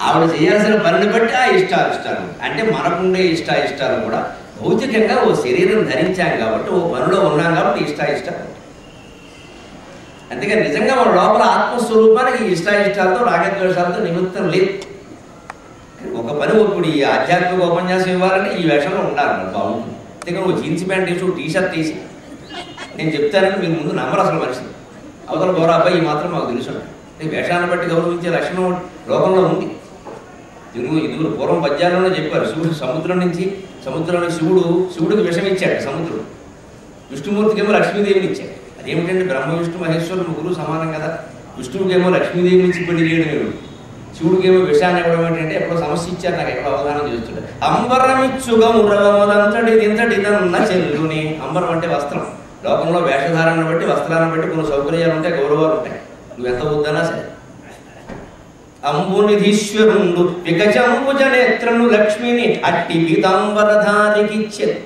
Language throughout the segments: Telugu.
ఆవిడ చేయాల్సిన పనిని బట్టి ఆ ఇష్టాలు ఇష్టాలు అంటే మనకుండే ఇష్ట ఇష్టాలు కూడా భౌతికంగా ఓ శరీరం ధరించాం కాబట్టి ఓ పనిలో ఉన్నాం కాబట్టి ఇష్ట ఇష్టాలు అందుకని నిజంగా మన లోపల ఆత్మస్వరూపానికి ఈ ఇష్ట ఇష్టాలతో రాగద్వేషాలతో నిమిత్తం లేదు. ఒక పని ఇప్పుడు ఈ ఆధ్యాత్మిక ఉపన్యాసం ఇవ్వాలని ఈ వేషంలో ఉండాలి మన బాగుంటుంది అందుకని ఓ జీన్స్ ప్యాంట్ వేసి టీ షర్ట్ తీసి నేను చెప్తానని మీరు ముందు నమ్మరు అసలు మనిషి అవతల గౌరవ అబ్బాయి ఈ మాత్రం మాకు తెలుసు అంటే వేషాన్ని బట్టి గౌరవించే లక్షణం లోకంలో ఉంది. తిరుగు ఇదుగురు పూర్వం పద్యాలలో చెప్పారు శివుడు సముద్రం నుంచి సముద్రంలో శివుడు శివుడికి విషం ఇచ్చాడు సముద్రుడు. విష్ణుమూర్తికేమో లక్ష్మీదేవిని ఇచ్చాడు. అదేమిటంటే బ్రహ్మ విష్ణు మహేశ్వరుడు ముగ్గురు సమానం కదా. విష్ణువుకేమో లక్ష్మీదేవి నుంచి పెళ్ళి చేయడం ఏమిటి? శివుడికేమో విషయాన్ని ఇవ్వడం ఏంటంటే ఎప్పుడో సమస్య ఇచ్చారు నాకు ఎక్కడో అవగాహన చేస్తుండే అంబరమిచ్చుగా ఉరవమదంతటి దింతటి దన్న చెల్లుని. అంబరం అంటే వస్త్రం. లోకంలో వేషధారాన్ని బట్టి వస్త్రాలను బట్టి కొన్ని సౌకర్యాలు ఉంటాయి గౌరవాలు ఉంటాయి. నువ్వెంత వద్దనా సరే అంబునిధీశ్వరుండు వికజంబుజ నేత్రను లక్ష్మిని అట్టి పీతాంబరధారికిచ్చెను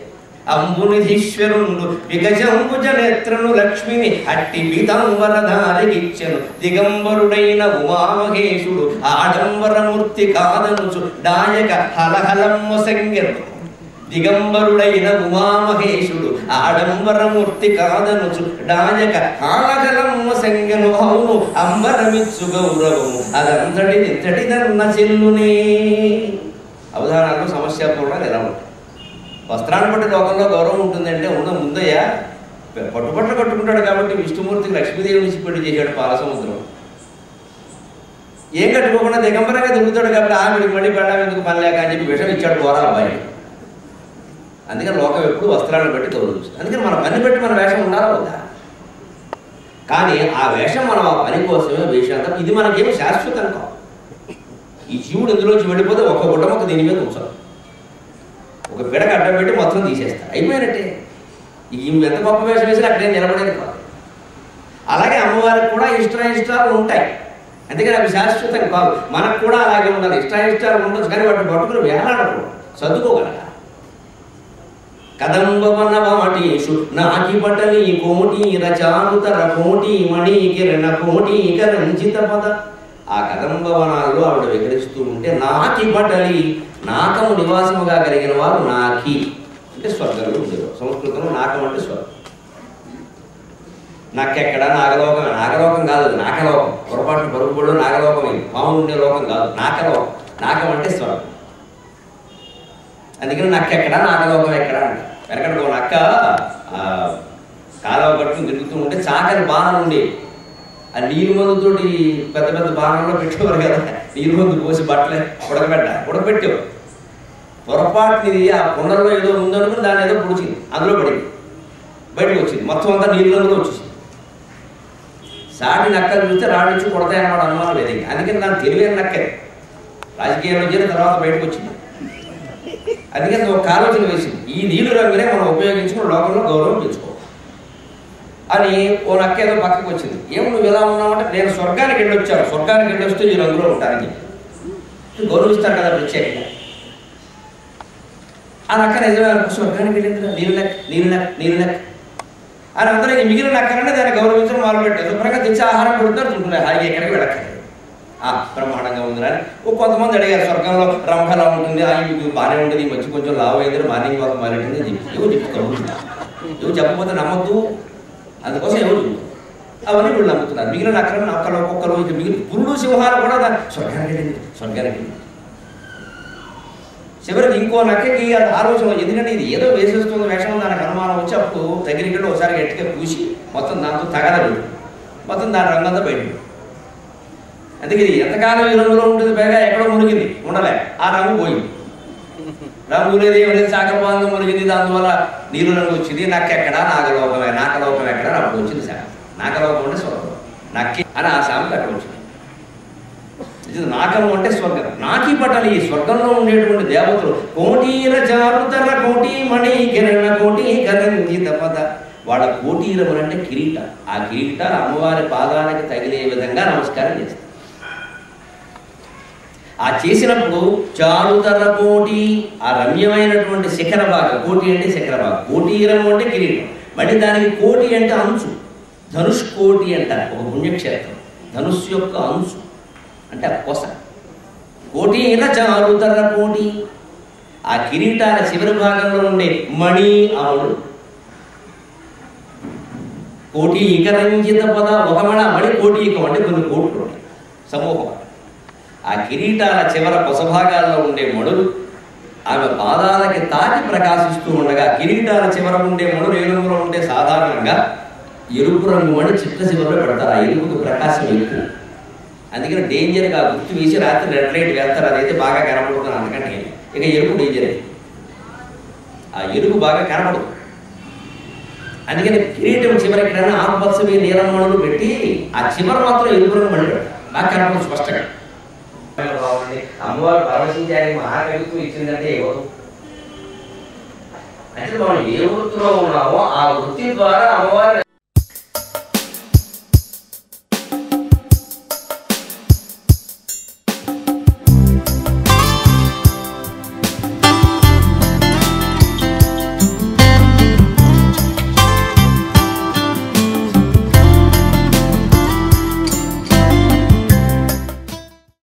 అంబునిధీశ్వరుండు వికజంబుజ నేత్రను లక్ష్మిని అట్టి పీతాంబరధారికిచ్చెను దిగంబరుడైన ఉమామహేశుడు ఆడంబరమూర్తి కాదనుచు డాయక హలహలమ్మ సంగెను దిగంబరుడైన ఉమామహేశుడు ఆడంబరమూర్తి కాదనుచు డాయక ఆలగలమ్మ సంగను అవును అంబరమిచ్చు గౌరవము అదంతటి ఇంతటి దన్న చెల్లునే. అవధానాలు సమస్య కూడా ఎలా ఉంటాయి వస్త్రాన్ని బట్టి లోకంలో గౌరవం ఉంటుందంటే ఉన్న ముందయ్య పట్టుబట్టలు కట్టుకుంటాడు కాబట్టి విష్ణుమూర్తికి లక్ష్మీదేవి నుంచి పెళ్ళి చేశాడు పాలసముద్రం. ఏం కట్టుకోకుండా దిగంబరంగా తిరుగుతాడు కాబట్టి ఆవిడికి మళ్ళీ పెళ్ళాం ఎందుకు పని లేక అని చెప్పి విషం ఇచ్చాడు పోరా అబ్బాయి. అందుకని లోకం ఎప్పుడు వస్త్రాలను బట్టి గౌరవిస్తుంది అందుకని మన పని బట్టి మన వేషం ఉండాలా వద్దా కానీ ఆ వేషం మనం ఆ పని కోసమే వేషాంతం ఇది మనకేమి శాశ్వతం కావు ఈ జీవుడు ఇందులోంచి వెళ్ళిపోతే ఒక్క గుడ్డమొక్క దీని మీద ఉంచాలి ఒక పిడక అడ్డం పెట్టి మొత్తం తీసేస్తారు. అయిపోయినట్టే. ఈ ఎంత గొప్ప వేషం వేసినా అక్కడే నిలబడేది కాదు. అలాగే అమ్మవారికి కూడా ఇష్టాయిష్టాలు ఉంటాయి. అందుకని అవి శాశ్వతం కాదు మనకు కూడా అలాగే ఉండాలి. ఇష్టాయిష్టాలు ఉండొచ్చు కానీ వాటిని పట్టుకుని వేలాడకూడదు. సర్దుకోగలగా కదంబవనవమటీషు నాకి పటలి కోటి రచానుతర కోటి మణి కిరణ కోటి కరంజిత పద. ఆ కదంబవనాల్లో ఆవిడ వికరిస్తూ ఉంటే నాకి పటలి నాకము నివాసముగా కలిగిన వారు నాకి. అంటే స్వర్గంలో ఉండేవారు. సంస్కృతంలో నాకం అంటే స్వర్గం. నాకెక్కడ నాగలోకం? నాగలోకం కాదు అది నాకలోకం పొరపాటు పరుగుబడిలో నాగలోకం ఇది. పాములు ఉండే లోకం కాదు. నాకలోకం నాకం అంటే స్వర్గం. అందుకని నాకెక్కడ నాగలోకం ఎక్కడ అంటే వెనకడ ఒక నక్క కాలువ పట్టుకుని తిరుగుతూ ఉంటే చాకలి బాణం ఉండేవి ఆ నీరు మందుతోటి పెద్ద పెద్ద బాణంలో పెట్టేవారు కదా. నీరు మందు పోసి బట్టలే ఉడకబెట్ట ఉడకబెట్టేవారు పొరపాటునిది ఆ కుండలో ఏదో ఉందనుకుని దాని ఏదో పొడిచింది అందులో పడింది. బయటకు వచ్చింది. మొత్తం అంతా నీళ్ళలో వచ్చేసింది. సాటి నక్కలు చూస్తే రాడు నుంచి కొడతాయన్నమాట అనుమానం లేదు అందుకని దాని తెలివైన నక్కే. రాజకీయాల్లో చేరిన తర్వాత బయటకు వచ్చింది. అందుకని ఒక ఆలోచన వేసింది. ఈ నీళ్ళు రంగునే మనం ఉపయోగించుకుని లోకంలో గౌరవం పెంచుకో అని ఓ నక్క ఏదో పక్కకు వచ్చింది. ఏమో నువ్వు ఎలా ఉన్నావంటే నేను స్వర్గానికి వెళ్ళొచ్చాను. స్వర్గానికి వెళ్ళొస్తే ఈ రంగులో ఉంటానని గౌరవిస్తాను కదా ప్రత్యేకంగా. ఆ నక్క నిజమే అనుకో స్వర్గానికి వెళ్ళింది నీరు లెక్క నీరు లెక్క నీరు లెక్క. అని అందరూ మిగిలిన నక్కలనే దాన్ని గౌరవించడం మొదలు పెట్టారు శుభ్రంగా తెచ్చి ఆహారం పెడుతున్నారు తింటున్నారు హాయిగా ఎక్కడికి వెళ్ళక్కర్లేదు. బ్రహ్మాండంగా ఉందిరా. అని కొంతమంది అడిగారు స్వర్గంలో రంభలా ఉంటుంది ఆ మీకు బాగానే ఉంటుంది ఈ మధ్య కొంచెం లావు అయింది మార్నింగ్ వాక్ మారింది అని చెప్పి. ఎవరు చెప్పకపోతే నమ్మద్దు. అందుకోసం ఎవరు అవన్నీ వీళ్ళు నమ్ముతున్నారు. మిగిలిన నక్కలు నక్కలు ఒక్కొక్కరు ఇక మిగిలిన పురుడు సింహాలు కూడా స్వర్గానికి వెళ్ళింది. స్వర్గానికి వెళ్ళింది. చివరికి ఇంకో నక్కకి అది ఆలోచన ఎందుకంటే ఇది ఏదో వేసేస్తుంది వేషం దానికి అనుమానం వచ్చి అప్పుడు దగ్గరికి వెళ్ళి ఒకసారి గట్టిగా పూసి మొత్తం దాంతో తగలదు మొత్తం దాని రంగంతా బయట అందుకే ఎంతకాలం ఈ రంగులో ఉంటుంది పైగా ఎక్కడో మునిగింది. ఉండలే. ఆ రంగు పోయింది. రంగు లేదు ఏమి లేదు. శాఖల బాంధం మునిగింది. దానివల్ల నీరు రంగు వచ్చింది. నక్కెక్కడ నాగలోకమే. నాకలోకం ఎక్కడ? అప్పుడు వచ్చింది శాఖ నాకలోకం అంటే స్వర్గం. నక్కి అని ఆ సామెత అక్కడ వచ్చింది. ఇది నాకము అంటే స్వర్గం. నాకి పట్టాలి ఈ స్వర్గంలో ఉండేటువంటి దేవతలు కోటీర జారుతర కోటి మణి కిరణ కోటి కరంజిత పద. వాళ్ళ కోటీరములు కిరీట ఆ కిరీటాలు అమ్మవారి పాదాలకి తగిలే విధంగా నమస్కారం చేస్తారు. ఆ చేసినప్పుడు చారుతర కోటి ఆ రమ్యమైనటువంటి శిఖర భాగం కోటి అంటే శిఖర భాగం కోటీరం అంటే కిరీటం. మళ్ళీ దానికి కోటి అంటే అంచు. ధనుష్ కోటి అంటారు ఒక పుణ్యక్షేత్రం. ధనుస్సు యొక్క అంచు అంటే ఆ కొస. కోటి చారుతర కోటి. ఆ కిరీటాల చివరి భాగంలో ఉండే మణి అమలు కోటి ఇకరంజిత పద ఒక మణ మణి కోటి ఇకం అంటే కొన్ని కోట్లు సమూహం. ఆ కిరీటాల చివర కొసభాగాల్లో ఉండే మణులు ఆమె పాదాలకి తాకి ప్రకాశిస్తూ ఉండగా కిరీటాల చివర ఉండే మణులు ఏ రంగులో ఉంటే సాధారణంగా ఎరుపు రంగు మణి చిట్ట చివరలో పెడతారు. ఆ ఎరుపుకు ప్రకాశం ఎక్కువ. అందుకని డేంజర్గా గుర్తు వేసి రాత్రి రెడ్ లైట్ వేస్తారు. అదైతే బాగా కనపడుతుంది. అందుకంటే ఇక ఎరుపు డేంజరే. ఆ ఎరుపు బాగా కనపడదు. అందుకని కిరీటం చివరికి ఎక్కడైనా నీలం మణులు పెట్టి ఆ చివర మాత్రం ఎరుపు రంగు మణి బాగా కనపడదు స్పష్టంగా. బాగుంది అమ్మవారు పరమశించానికి మహాకవిత్వం ఇచ్చిందంటే ఎవరు అంటే మనం ఏ వృత్తిలో ఉన్నామో ఆ వృత్తి ద్వారా అమ్మవారి